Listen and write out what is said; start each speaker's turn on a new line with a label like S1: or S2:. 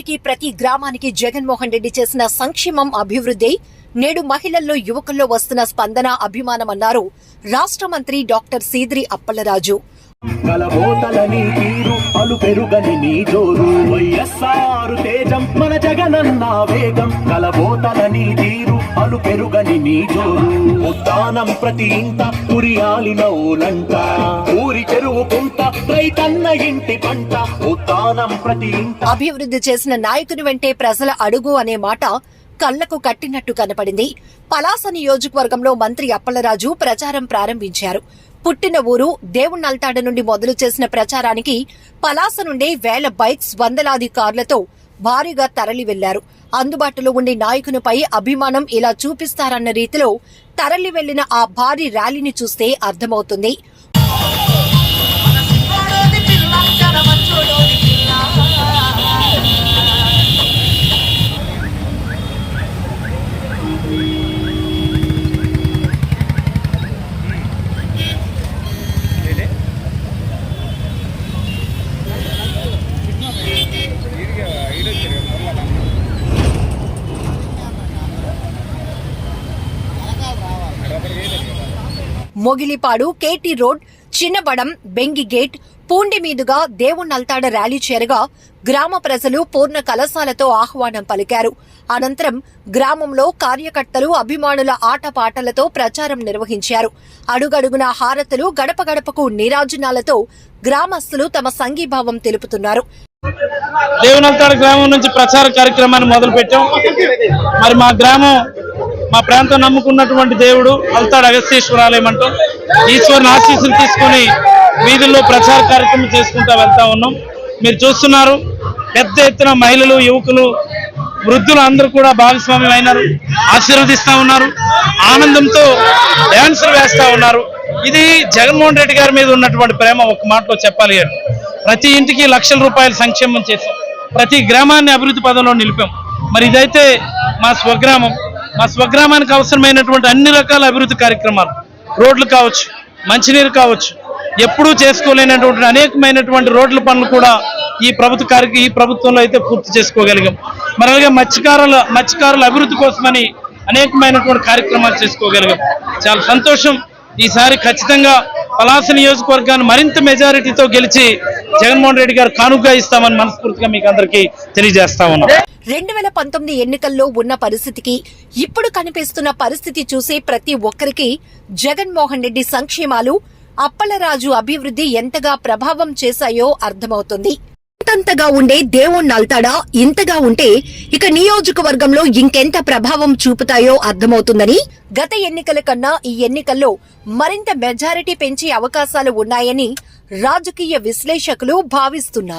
S1: ఊరికి ప్రతి గ్రామానికి జగన్మోహన్ రెడ్డి చేసిన సంక్షేమం అభివృద్ధి నేడు మహిళల్లో యువకుల్లో వస్తున్న స్పందన అభిమానమన్నారు రాష్ట్ర మంత్రి డాక్టర్ సీద్రి అప్పలరాజు.
S2: వేగం. ప్రతి ఇంట కురియాలిన ఓలంట చెరువు కుంట రైతన్న ఇంటి పంట ఉత్తానం ప్రతి
S1: అభివృద్ధి చేసిన నాయకుని వెంటే ప్రజల అడుగు అనే మాట కళ్ళకు కట్టినట్టు కనపడింది. పలాస నియోజకవర్గంలో మంత్రి అప్పలరాజు ప్రచారం ప్రారంభించారు. పుట్టిన ఊరు దేవుణ్ణల్తాడ నుండి మొదలు చేసిన ప్రచారానికి పలాస నుండి వేల బైక్స్ వందలాది కార్లతో భారీగా తరలి వెళ్ళారు అందుబాటులో ఉండే నాయకునిపై అభిమానం ఇలా చూపిస్తారన్న రీతిలో తరలి వెళ్ళిన ఆ భారీ ర్యాలీని చూస్తే అర్థమవుతుంది. Mogilipadu K T road Chinnabadam బెంగి gate Pundi మీదుగా దేవుణ్ణల్తాడ ర్యాలీ చేరగా గ్రామ ప్రజలు పూర్ణ కలశాలతో ఆహ్వానం పలికారు. అనంతరం గ్రామంలో కార్యకర్తలు అభిమానుల ఆటపాటలతో ప్రచారం నిర్వహించారు. అడుగడుగున హారతులు గడప గడపకు నీరాజనాలతో గ్రామస్తులు తమ సంఘీభావం తెలుపుతున్నారు.
S3: దేవునల్తాడ గ్రామం నుంచి ప్రచార కార్యక్రమాన్ని మొదలుపెట్టాం. మరి మా గ్రామం మా ప్రాంతం నమ్ముకున్నటువంటి దేవుడు అల్తాడు అగస్తేశ్వరాలయం అంటూ ఈశ్వరుని ఆశీస్సులు తీసుకొని వీధుల్లో ప్రచార కార్యక్రమం చేసుకుంటా వెళ్తా ఉన్నాం. మీరు చూస్తున్నారు పెద్ద ఎత్తున మహిళలు యువకులు వృద్ధులు అందరూ కూడా భాగస్వామ్యం అయినారు ఆశీర్వదిస్తా ఉన్నారు ఆనందంతో డ్యాన్సులు వేస్తూ ఉన్నారు. ఇది జగన్మోహన్ రెడ్డి గారి మీద ఉన్నటువంటి ప్రేమ ఒక మాటలో చెప్పాలి అని. ప్రతి ఇంటికి లక్షల రూపాయల సంక్షేమం చేశాం. ప్రతి గ్రామాన్ని అభివృద్ధి పదంలో నిలిపాం. మరి ఇదైతే మా స్వగ్రామం. మా స్వగ్రామానికి అవసరమైనటువంటి అన్ని రకాల అభివృద్ధి కార్యక్రమాలు రోడ్లు కావచ్చు మంచినీరు కావచ్చు ఎప్పుడూ చేసుకోలేనటువంటి అనేకమైనటువంటి రోడ్ల పనులు కూడా ఈ ప్రభుత్వ కార్య ఈ ప్రభుత్వంలో అయితే పూర్తి చేసుకోగలిగాం. మరి అలాగే మత్స్యకారుల మత్స్యకారుల అభివృద్ధి కోసమని అనేకమైనటువంటి కార్యక్రమాలు చేసుకోగలిగాం. చాలా సంతోషం. ఈసారి ఖచ్చితంగా పలాస నియోజకవర్గాన్ని మరింత మెజారిటీతో గెలిచి జగన్మోహన్ రెడ్డి గారు కానుక ఇస్తామని మనస్ఫూర్తిగా మీకు అందరికీ తెలియజేస్తా ఉన్నాం.
S1: రెండు వేల పంతొమ్మిది ఎన్నికల్లో ఉన్న పరిస్థితికి ఇప్పుడు కనిపిస్తున్న పరిస్థితి చూసి ప్రతి ఒక్కరికి జగన్మోహన్ రెడ్డి సంక్షేమాలు అప్పలరాజు అభివృద్ధి ఎంతగా ప్రభావం చేశాయో అర్థమవుతుంది. ఇంతంతగా ఉండే దేవుణ్ణల్తాడా ఇంతగా ఉంటే ఇక నియోజకవర్గంలో ఇంకెంత ప్రభావం చూపుతాయో అర్థమవుతుందని గత ఎన్నికల కన్నా ఈ ఎన్నికల్లో మరింత మెజారిటీ పెంచే అవకాశాలు ఉన్నాయని రాజకీయ విశ్లేషకులు భావిస్తున్నారు.